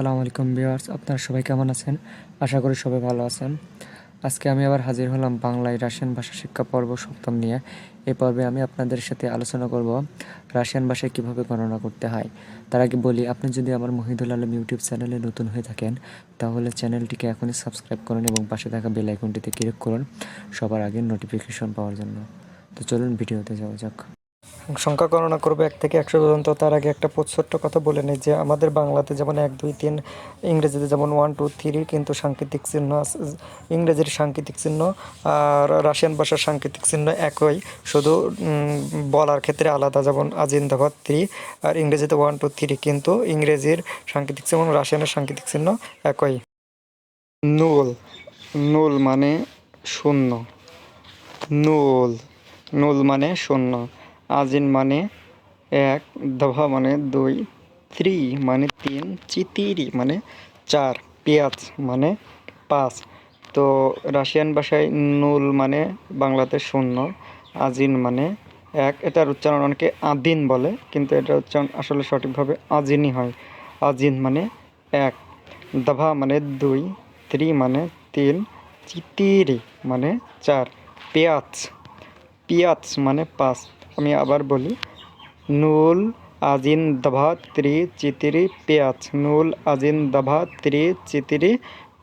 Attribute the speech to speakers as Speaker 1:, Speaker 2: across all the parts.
Speaker 1: আসসালামু আলাইকুম ভিউয়ার্স, আপনারা সবাই কেমন আছেন? আশা করি সবাই ভালো আছেন। আজকে আমি আবার হাজির হলাম বাংলায় রাশিয়ান ভাষা শিক্ষা পর্ব সপ্তম নিয়ে। এই পর্বে আমি আপনাদের সাথে আলোচনা করব রাশিয়ান ভাষায় কীভাবে গণনা করতে হয়। তার আগে বলি, আপনি যদি আমার মহিদুল আলম ইউটিউব চ্যানেলে নতুন হয়ে থাকেন, তাহলে চ্যানেলটিকে এখনই সাবস্ক্রাইব করুন এবং পাশে থাকা বেল আইকনটিতে ক্লিক করুন সবার আগে নোটিফিকেশন পাওয়ার জন্য। তো চলুন ভিডিওতে যাওয়া যাক।
Speaker 2: সংখ্যা গণনা করব এক থেকে একশো পর্যন্ত। তার আগে একটা ছোট্ট কথা বলে নিই যে আমাদের বাংলাতে যেমন এক, দুই, তিন, ইংরেজিতে যেমন ওয়ান টু থ্রি কিন্তু সাংকেতিক চিহ্ন ইংরেজির সাংকেতিক চিহ্ন আর রাশিয়ান ভাষার সাংকেতিক চিহ্ন একই। শুধু বলার ক্ষেত্রে আলাদা যেমন আজিন্দাবাদ থ্রি আর ইংরেজিতে ওয়ান টু থ্রি কিন্তু ইংরেজির সাংকেতিক চিহ্ন, রাশিয়ানের সাংকেতিক চিহ্ন একই। নুল নুল মানে শূন্য। নুল নুল মানে শূন্য। আজিন মানে এক দভা মানে দুই, থ্রি মানে তিন, চিতিরি মানে চার, পেঁয়াজ মানে পাঁচ। তো রাশিয়ান ভাষায় নুল মানে বাংলাতে শূন্য, আজিন মানে এক। এটার উচ্চারণ অনেকে আদিন বলে, কিন্তু এটার উচ্চারণ আসলে সঠিকভাবে আজিনই হয়। আজিন মানে এক দভা মানে দুই, থ্রি মানে তিন, চিতিরি মানে চার, পেঁয়াজ, পিয়াজ মানে পাঁচ। আমি আবার বলি। নুল আজিন দভা ত্রি চিতিরি পেঁয়াজ। নুল আজিন দভা ত্রি চিতিরি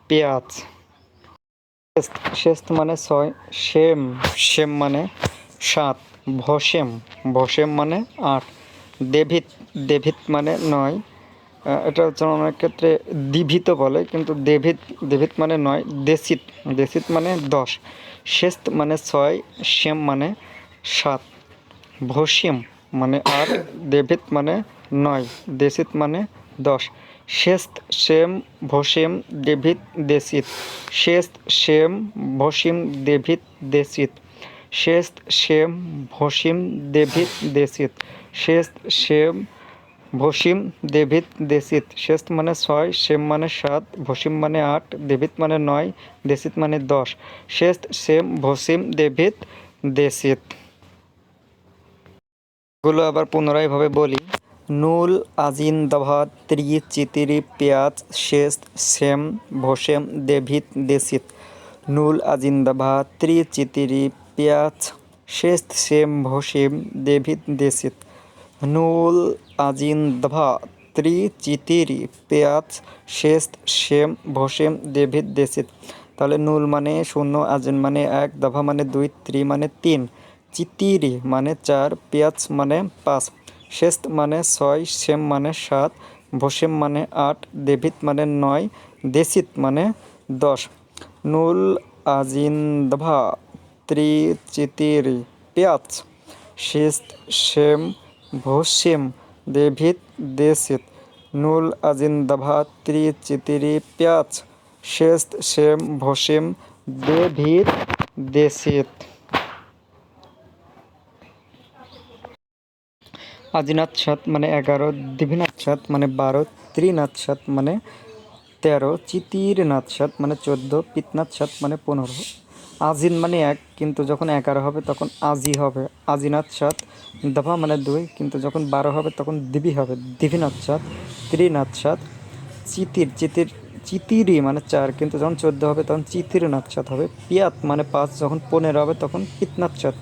Speaker 2: পেঁয়াজ। শেষ মানে ছয় শেম শেম মানে সাত, ভসেম ভসেম মানে আট, দেভিত দেভিত মানে নয়। এটা হচ্ছে অনেক ক্ষেত্রে দিভিত বলে, কিন্তু দেভিত দেভিত মানে নয়, দেশিত দেশিত মানে দশ। শেস্ত মানে ছয় শ্যাম মানে সাত। ভসিম মানে আর দেভিত মানে নয়, দেশিত মানে দশ। শেস্ত সেম ভসিম দেভিত দেশিত। শেস্ত সেম ভসিম দেভিত দেশিত। শেস্ত সেম ভসিম দেভিত দেশিত। শেস্ত সেম ভসিম দেভিত দেশিত। শেস্ত মানে ছয় সেম মানে সাত ভসিম মানে আট দেভিত মানে নয়, দেশিত মানে দশ। শেস্ত সেম ভসিম দেভিত দেশিত। গুলো আবার পুনরায় ভাবে বলি। নুল, আজিন দভা ত্রি, চিতিরি, পেঁয়াজ, শেস্ত, সেম, ভসেম, দেভিত, দেশিত। নুল, আজিন দভা ত্রি, চিতিরি, পেঁয়াজ, শেস্ত, সেম, ভসেম, দেভিত, দেশিত। নুল, আজিন দভা ত্রি, চিতিরি, পেঁয়াজ, শেস্ত, সেম, ভসেম, দেভিত, দেশিত। তাহলে নুল মানে শূন্য, আজিন মানে এক, দভা মানে দুই, ত্রি মানে তিন। চিতিরি মানে চার, পেঁয়াজ মানে পাঁচ শেস্ত মানে ছয় সেম মানে সাত, ভসেম মানে আট দেভিত মানে নয়, দেশিত মানে দশ। নুল আজিন দভা ত্রি চিতিরি পেঁয়াজ শেস্ত সেম ভসেম দেভিত দেশিত। নুল আজিন দভা ত্রি চিতিরি পেঁয়াজ শেস্ত সেম ভসেম দেভিত দেশিত। আজিনাথ সাত মানে এগারো দিভিনাথ সাত মানে বারো, ত্রিনাথ সাত মানে তেরো চিতির সাত মানে চোদ্দ, পিতনাথ সাত মানে পনেরো। আজিন মানে এক, কিন্তু যখন এগারো হবে তখন আজি হবে। আজিনাথ সাত দফা মানে দুই, কিন্তু যখন বারো হবে তখন দিবি হবে। দিভিনাথ সাত, ত্রিনাথ সাত, চিতির চিতির, চিতিরি মানে চার, কিন্তু যখন চোদ্দ হবে তখন চিতির নাচ্ছাত হবে। পিয়াত মানে পাঁচ, যখন পনেরো হবে তখন পিতনাচ্ছাত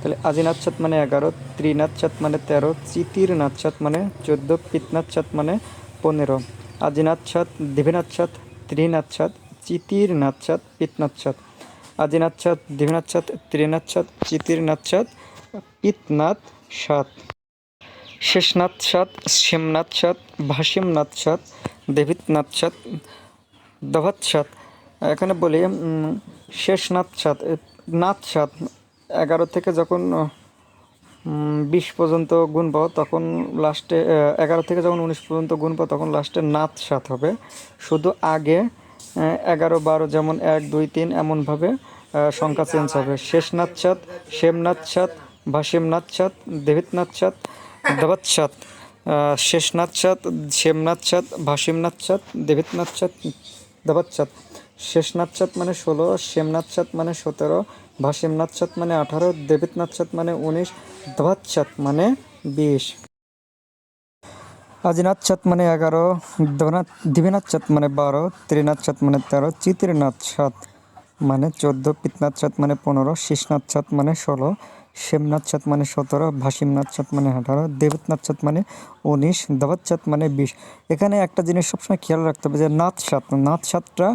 Speaker 2: তাহলে আজিনাচ্ছাত মানে এগারো ত্রিনাথ ত্রিনাচ্ছাত মানে তেরো, চিতির নাচ্ছাত মানে চোদ্দ পিতনাথ পিতনাচ্ছাত মানে পনেরো। আজিনাচ্ছাত দিভিনাচ্ছাত ত্রিনাচ্ছাত চিতির নাথ সাথ পিতনাথ সাথ আজিনাথ নাচ্ছাত। পিতনাচ্ছাত আজিনাচ্ছাত দিভিনাচ্ছাত ত্রিনাচ্ছাত চিতির নাথ নাচ্ছাত পিতনাথ সাত। শেষনাথ সাত শ্যামনাথ সাত ভাসিমনাথ সাত দেবিতনাথ সাত দভাত সাত। এখানে বলি শেষনাথ সাত নাথ সাত এগারো থেকে যখন বিশ পর্যন্ত গুনব তখন লাস্টে এগারো থেকে যখন উনিশ পর্যন্ত গুনব তখন লাস্টে নাথ সাত হবে। শুধু আগে এগারো, বারো যেমন এক, দুই, তিন এমনভাবে সংখ্যা চেঞ্জ হবে। শেষনাথ সাত শ্যামনাথ সাত ভাসিমনাথ সাত দেবিতনাথ সাত দবাত সাত শেষনাথ সাত শ্যামনাথ সাত ভাসিমনাথ সাত দেবিতনাথ সাত, দবাত সাত শেষনাথ সাত। মানে ষোলো শ্যামনাথ সাত মানে সতেরো ভাসিমনাথ সাত মানে আঠারো দেবিতনাথ সাত মানে উনিশ দবাত সাত মানে বিশ। আজিনাথ চাঁদ মানে এগারো চাঁদ মানে বারো ত্রিনাথ চাঁদ মানে তেরো চিত্রনাথ চাঁদ মানে চোদ্দ পিতনাথ চাঁদ মানে পনেরো শীষনাথ চাঁদ মানে ষোলো শ্যামনাথ চাঁদ মানে সতেরো ভাসিমনাথ চাঁদ মানে আঠারো চাঁদ মানে উনিশ দেবত চাঁদ মানে বিশ। এখানে একটা জিনিস সবসময় খেয়াল রাখতে হবে যে নাথ সাত নাথ সাতটা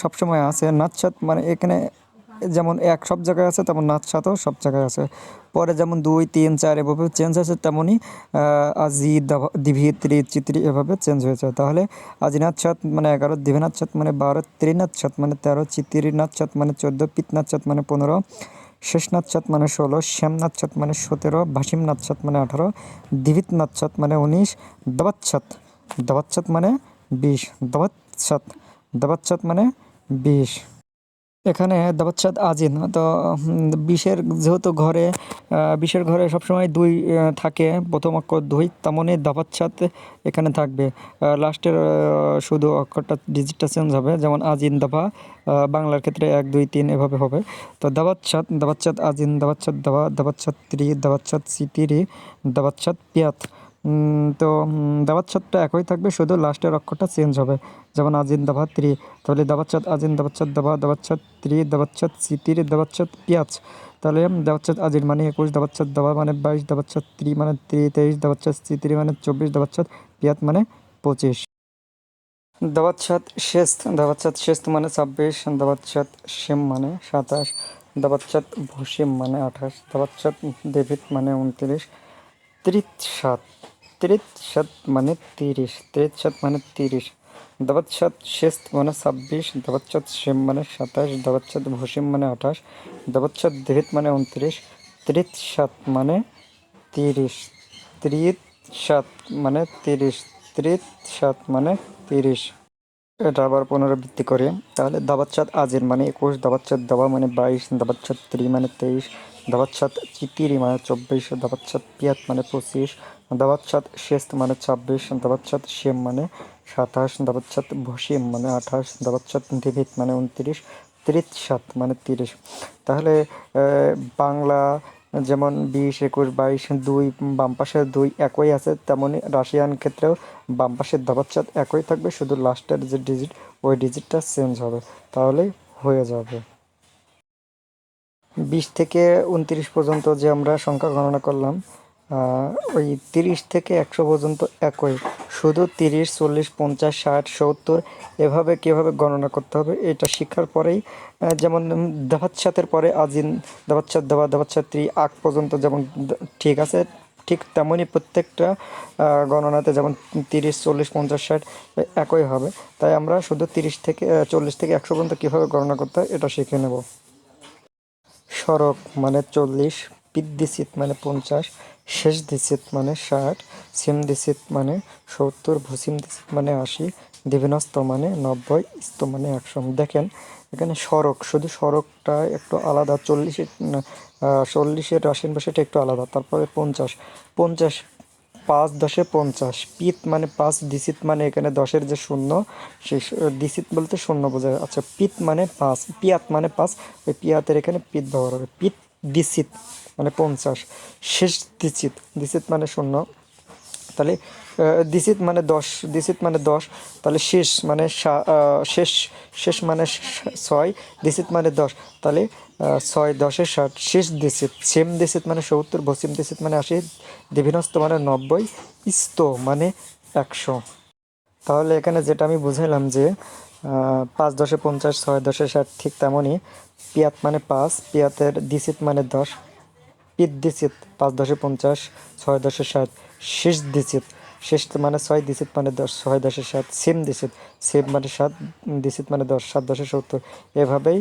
Speaker 2: সবসময় আছে। নাথ সাত মানে এখানে যেমন এক সব জায়গায় আছে তেমন নাচ সাতও সব জায়গায় আছে পরে যেমন দুই তিন চার এভাবে চেঞ্জ আছে তেমনই আজি দাভ- ত্রি চিত্রি এভাবে চেঞ্জ হয়েছে তাহলে আজি আজিনাথ সাত মানে এগারো দিভিনাথ সাত মানে বারো ত্রিনাথ সাত মানে তেরো চিত্রিনাথ সাত মানে চোদ্দ পিতনাথ সাত মানে পনেরো শেষনাথ সাত মানে ষোলো শ্যামনাথ ছাত মানে সতেরো ভাসিমনাথ ছাত মানে আঠারো দিভিতনাথ সাত মানে উনিশ দবাচ্ছাত দবাচ্ছাত মানে বিশ দবাচ্ছাত দবাচ্ছাত মানে বিশ এখানে দাবাচ্ছাদ আজিন। তো বিশের যেহেতু ঘরে বিশের ঘরে সবসময় দুই থাকে। প্রথম অক্ষর দুই তেমনই দাবাচ্ছাদ এখানে থাকবে। লাস্টের শুধু অক্ষরটা ডিজিটটা চেঞ্জ হবে। যেমন আজিন দাবা বাংলার ক্ষেত্রে এক, দুই, তিন এভাবে হবে। তো দাবাচ্ছাদ দাবাচ্ছাদ আজিন, দাবাচ্ছাদ দাবা, দাবাচ্ছাদ ত্রি, দাবাচ্ছাদ সিতিরি দাবাচ্ছাদ পিয়াত। তো দাবাচ্ছাদটা একই থাকবে শুধু লাস্টের অক্ষরটা চেঞ্জ হবে যেমন আজিন দাবা ত্রি তাহলে দাবাচ্ছাদ আজিন দাবাচ্ছাদ দাবা দাবাচ্ছাদ ত্রি দাবাচ্ছাদ সিতির দাবাচ্ছাদ পিয়াজ তাহলে দাবাচ্ছাদ আজিন মানে একুশ দাবাচ্ছাদ দাবা মানে বাইশ দাবাচ্ছাদ ত্রি মানে ত্রি তেইশ দাবাচ্ছাদ সিতিরি মানে চব্বিশ দাবাচ্ছাদ পিয়াত মানে পঁচিশ দাবাচ্ছাদ শেস্ত দাবাচ্ছাদ শেষ মানে ছাব্বিশ দাবাচ্ছাদ শেম মানে সাতাশ দাবাচ্ছাদ ভসিম মানে আঠাশ দাবাচ্ছাদ দেবিত মানে উনত্রিশ ত্রিত সাত ত্রিত সাত মানে তিরিশ ত্রিত সাত মানে তিরিশ দাবাচ্ছাদ শেস্ত মানে ছাব্বিশ দাবাচ্ছাদ শেম মানে সাতাশ দাবাচ্ছাদ ভসিম মানে আঠাশ দাবাচ্ছাদ দেবিত মানে উনত্রিশ ত্রিত সাত মানে তিরিশ ত্রিত সাত মানে তিরিশ ত্রিত সাত মানে তিরিশ এটা আবার পুনরাবৃত্তি করি। তাহলে দাবাচ্চাদ আজির মানে একুশ দাবাচ্চাদ দাবা মানে বাইশ দাবাচ্চাদ ত্রি মানে তেইশ দাবাচ্চাদ চিতিরি মানে চব্বিশ দাবাচ্চাদ পিয়াত মানে পঁচিশ দাবাচ্চাদ শেস্ত মানে ছাব্বিশ দাবাচ্চাদ শেম মানে সাতাশ দাবাচ্চাদ ভসিম মানে আঠাশ, দেবিত মানে উনত্রিশ ত্রিশ সাত মানে তিরিশ। তাহলে বাংলা যেমন বিশ, একুশ, বাইশ, দুই, বাম পাশের দুই একই আছে, তেমনি রাশিয়ান ক্ষেত্রেও বাম পাশের দাবাচ্চাদ একই থাকবে, শুধু লাস্টের যে ডিজিট ওই ডিজিটটা চেঞ্জ হবে। তাহলেই হয়ে যাবে। বিশ থেকে উনত্রিশ পর্যন্ত যে আমরা সংখ্যা গণনা করলাম ওই তিরিশ থেকে একশো পর্যন্ত একই। শুধু তিরিশ, চল্লিশ, পঞ্চাশ, ষাট, সত্তর, এভাবে কীভাবে গণনা করতে হবে এটা শিক্ষার পরেই যেমন দাবাচ্ছাতের পরে আজিন দাবাচ্ছাত দাবা দাবাচ্ছাত্রী আগ পর্যন্ত যেমন ঠিক আছে, ঠিক তেমনই প্রত্যেকটা গণনাতে যেমন তিরিশ, চল্লিশ, পঞ্চাশ, ষাট একই হবে। তাই আমরা শুধু তিরিশ থেকে চল্লিশ থেকে একশো পর্যন্ত কীভাবে গণনা করতে হয় এটা শিখে নেব। সড়ক মানে চল্লিশ পিদ্দিসিত মানে পঞ্চাশ, শেষ দিসিত মানে ষাট, সিম দিসিত মানে সত্তর, ভুসিম দিসিত মানে আশি দিবিনস্ত মানে নব্বই ইস্ত মানে একশো। দেখেন, এখানে সড়ক, শুধু সড়কটা একটু আলাদা, চল্লিশের চল্লিশের রাশিয়ান ভাষাটা একটু আলাদা, তারপরে পঞ্চাশ। পঞ্চাশ পাঁচ দশে পঞ্চাশ, পিত মানে পাঁচ দিসিত মানে এখানে দশের যে শূন্য সে দিসিত বলতে শূন্য বোঝায় আচ্ছা পিত মানে পাঁচ, পিয়াত মানে পাঁচ, ওই পিয়াতের এখানে পিত ব্যবহার হবে। পিত দিসিত মানে পঞ্চাশ, শেষ দিচিত দিচিত মানে শূন্য। তাহলে দিসিত মানে দশ দিসিত মানে দশ, তাহলে শেষ মানে শেষ শেষ মানে ছয় দিসিত মানে দশ, তাহলে ছয়, দশে ষাট, শেষ দিসিত সেম দিসিত মানে সত্তর, বসিম দিসিত মানে আশি দিভিনস্ত মানে নব্বই, ইস্ত মানে একশো। তাহলে এখানে যেটা আমি বুঝাইলাম যে পাঁচ দশে পঞ্চাশ, ছয় দশে ষাট ঠিক তেমনই, পিয়াত মানে পাঁচ, পিয়াতের দিসিত মানে দশ, পিত দিসিত পাঁচ দশে পঞ্চাশ, ছয় দশে ষাট শেষ দিসিত শেষ মানে ছয় দিসিত মানে দশ, ছয় দশে সাত সেম দিসিত সেম মানে সাত দিসিত মানে দশ, সাত দশে সত্তর। এভাবেই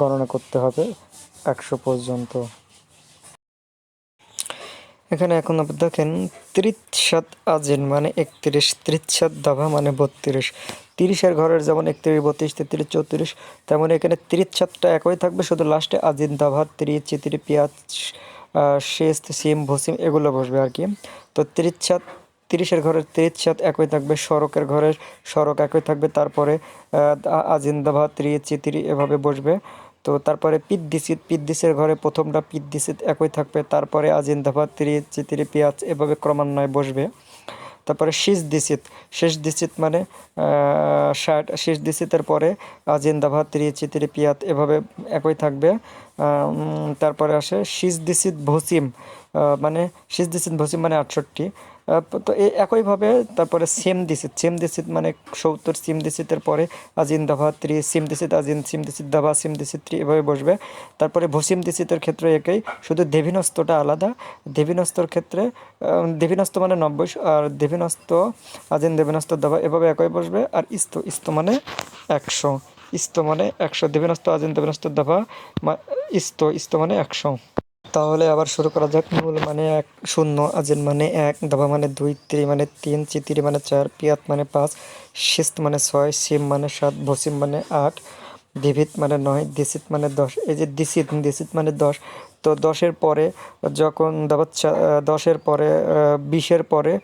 Speaker 2: গণনা করতে হবে একশো পর্যন্ত। এখানে এখন আপনি দেখেন ত্রিশাত আজিন মানে একত্রিশ ত্রিশাত দাভা মানে বত্রিশ। তিরিশের ঘরের যেমন একত্রিশ, বত্রিশ, তেত্রিশ, চৌত্রিশ, তেমন এখানে ত্রিশাতটা একই থাকবে, শুধু লাস্টে আজিন দাভা, ত্রিশ চিত্রি পেঁয়াজ শেষ সিম ভসিম, এগুলো বসবে আর কি। তো তিরিচ্ছাদ তিরিশের ঘরের তিরিচ্ছাদ একই থাকবে, সড়কের ঘরের সড়ক একই থাকবে, তারপরে আজিন্দাভা ত্রিচি, ত্রি এভাবে বসবে। তো তারপরে পিদ্দিসিত, পিদ্দিসের ঘরে প্রথমটা পিদ্দিসিত একই থাকবে, তারপরে আজিন্দাভা ত্রিচি, ত্রি, পেঁয়াজ এভাবে ক্রমান্বয়ে বসবে। তারপরে শীষ দিশিত শেষ দিশিত মানে ষাট শেষ দিশিতের পরে জিন্দাভা তিরি চিতিরি পিয়াত এভাবে একই থাকবে। তারপরে আসে শীষ দিশিত ভসিম মানে শীষ দিশিত ভসিম মানে আটষট্টি। তো এই একইভাবে তারপরে সেম দিসিত সেম দিসিত মানে সত্তর সিম দিসিতের পরে আজিন দাভা ত্রি সিম দিসিত আজিন সিম দিসিত দাভা সিম দিসিত ত্রি এভাবে বসবে। তারপরে ভসিম দিসিতের ক্ষেত্রে একই শুধু দেবিনস্তটা আলাদা। দেবিনস্তর ক্ষেত্রে আহ, দেবিনস্ত মানে নব্বই আর দেবিনস্ত আজিন দেবিনস্ত দাভা এভাবে একই বসবে। আর ইস্ত ইস্ত মানে একশো ইস্ত মানে একশো দেবিনস্ত আজিন দেবিনস্ত দাভা ইস্ত ইস্ত মানে একশো। তাহলে আবার শুরু করা যাক। মূল মানে এক, শূন্য, আজিন মানে এক, দাবা মানে দুই, ত্রি মানে তিন, চিতিরি মানে চার, পিয়াত মানে পাঁচ, শিস্ত মানে ছয় সিম মানে সাত, ভসিম মানে আট দিভিত মানে নয়, দিসিত মানে দশ। এই যে দিসিত দিসিত মানে দশ। তো দশের পরে যখন দাবাত চা- দশের পরে বিশের পরে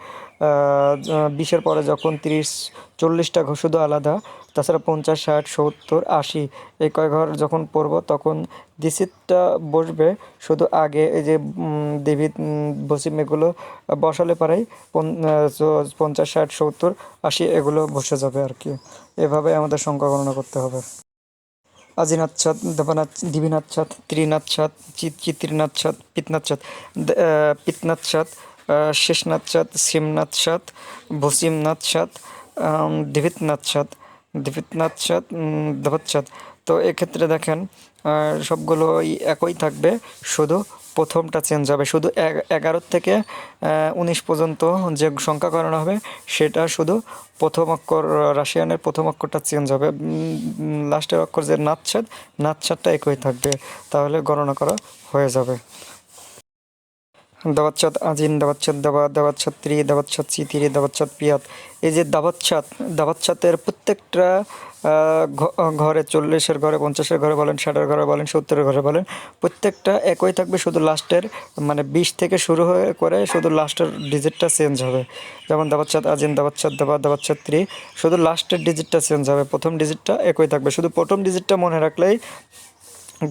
Speaker 2: বিশের পরে যখন তিরিশ, চল্লিশটা শুধু আলাদা তাছাড়া পঞ্চাশ ষাট সত্তর আশি এই কয় ঘর যখন পড়ব তখন দিসিতটা বসবে। শুধু আগে এই যে উম, দেবী বসিম এগুলো বসালে পারেই পঞ্চাশ ষাট সত্তর আশি এগুলো বসে যাবে আর কি। এভাবে আমাদের সংখ্যা গণনা করতে হবে। আজিনাচ্ছাদ দেবানাথ দিবিনাচ্ছাদ ত্রিনাচ্ছাদ চিত চিত্রিনাচ্ছাদ পিতনাচ্ছাদ দ- আহ, পিতনাচ্ছাদ আহ, শেষনাচ্ছাদ সিমনাচ্ছাদ ভসিমনাচ্ছাদ আম, দেবিতনাচ্ছাদ দেবচ্ছাদ তো এক্ষেত্রে দেখেন সবগুলো একই থাকবে, শুধু প্রথমটা চেঞ্জ হবে, শুধু এগ- এগারো থেকে উনিশ পর্যন্ত যে সংখ্যা করানো হবে, সেটা শুধু প্রথম অক্ষর রাশিয়ানের প্রথম অক্ষরটা চেঞ্জ হবে। লাস্টের অক্ষর যে নাচ্ছাদ নাচ্ছাদটা একই থাকবে, তাহলে গণনা করা হয়ে যাবে। দাবাচ্ছাদ আজিন দাবাচ্ছাদ দাবা দাবাচ্ছাদ ত্রি দাবাচ্ছাদ চিতিরি দাবাচ্ছাদ পিয়াত। এই যে দাবাচ্ছাদ দাবাচ্ছাদের প্রত্যেকটা ঘরে চল্লিশের ঘরে পঞ্চাশের ঘরে বলেন, ষাটের ঘরে বলেন, সত্তরের ঘরে বলেন, প্রত্যেকটা একই থাকবে, শুধু লাস্টের মানে বিশ থেকে শুরু হয়ে করে শুধু লাস্টের ডিজিটটা চেঞ্জ হবে। যেমন দাবাচ্ছাদ আজিন দাবাচ্ছাদ দাবা দাবাচ্ছাদ ত্রি, শুধু লাস্টের ডিজিটটা চেঞ্জ হবে, প্রথম ডিজিটটা একই থাকবে। শুধু প্রথম ডিজিটটা মনে রাখলেই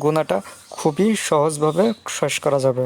Speaker 2: গুণাটা খুবই সহজভাবে শেষ করা যাবে।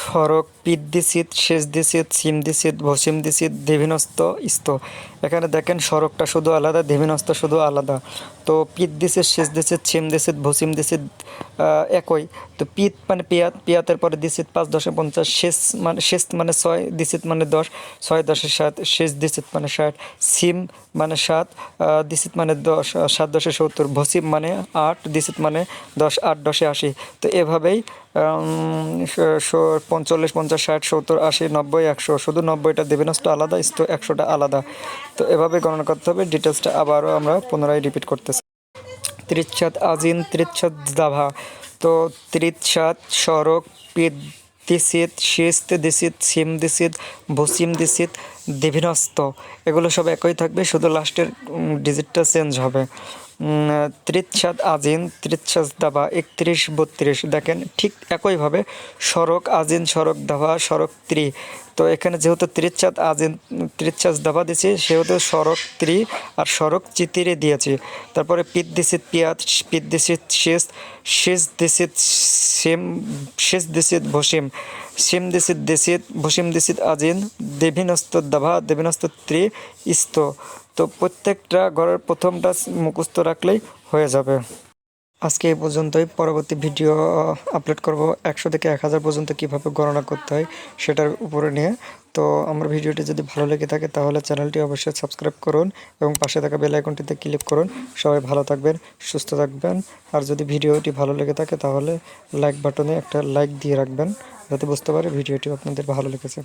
Speaker 2: সড়ক পিত দিসিত শেষ দিসিত সিম দিসিত ভসিম দিসিত দেবিনস্ত ইস্ত এখানে দেখেন সড়কটা শুধু আলাদা দেবিনস্ত শুধু আলাদা। তো পিত দিসিত শেষ দিসিত সিম দিসিত ভসিম দিসিত একই। তো পিত মানে পিয়াত, পিয়াতের পরে দিসিত পাঁচ দশে পঞ্চাশ, শেষ মানে শেষ মানে ছয় দিসিত মানে দশ, ছয় দশে সাত, শেষ দিসিত মানে ষাট, সিম মানে সাত দিসিত মানে দশ সাত দশে সত্তর, ভসিম মানে আট দিসিত মানে দশ, আট দশে আশি। তো এভাবেই পঞ্চল্লিশ, পঞ্চাশ, ষাট, সত্তর, আশি, নব্বই, একশো। শুধু নব্বইটা দেবেনসটা আলাদা ইস্ত একশোটা আলাদা। তো এভাবে গণনা করতে হবে, ডিটেলসটা আবারও আমরা পুনরায় রিপিট করতেছি। ত্রিচ্ছাদ আজিন, ত্রিচ্ছাদ দাভা। তো ত্রিচ্ছাদ সড়ক পিত দিসিত শিস্ত দিসিত, সিম দিসিত, ভসিম দিসিত দেভিনস্ত এগুলো সব একই থাকবে, শুধু লাস্টের ডিজিটটা চেঞ্জ হবে। ত্রিচ্ছাদ আজিন, ত্রিচ্ছাদ দাবা, একত্রিশ, বত্রিশ। দেখেন, ঠিক একইভাবে সড়ক আজিন, সড়ক দাবা, সড়ক ত্রি। তো এখানে যেহেতু ত্রিচ্ছাদ আজিন, ত্রিচ্ছাদ দাবা দিয়েছি সেহেতু সড়ক ত্রি আর সড়ক চিতিরে দিয়েছি। তারপরে পিত দিসিত পিয়াত, পিত দিসিত শেষ শেষ দিসিত সেম শেষ দিসিত ভসিম। সিম দিসিত দিসিত ভসিম দিসিত আজিন দেবিনস্ত দাভা দেবিনস্ত ত্রি, ইস্ত। তো প্রত্যেকটা ঘরের প্রথমটা মুখস্থ রাখলেই হয়ে যাবে। আজকে এই পর্যন্তই। পরবর্তী ভিডিও আপলোড করব একশো থেকে এক হাজার পর্যন্ত কীভাবে গণনা করতে হয় সেটার উপরে নিয়ে। তো আমার ভিডিওটি যদি ভালো লেগে থাকে তাহলে চ্যানেলটি অবশ্যই সাবস্ক্রাইব করুন এবং পাশে থাকা বেল আইকনটিতে ক্লিক করুন। সবাই ভালো থাকবেন, সুস্থ থাকবেন। আর যদি ভিডিওটি ভালো লেগে থাকে তাহলে লাইক বাটনে একটা লাইক দিয়ে রাখবেন, যাতে বুঝতে পারে ভিডিওটি আপনাদের ভালো লেগেছে।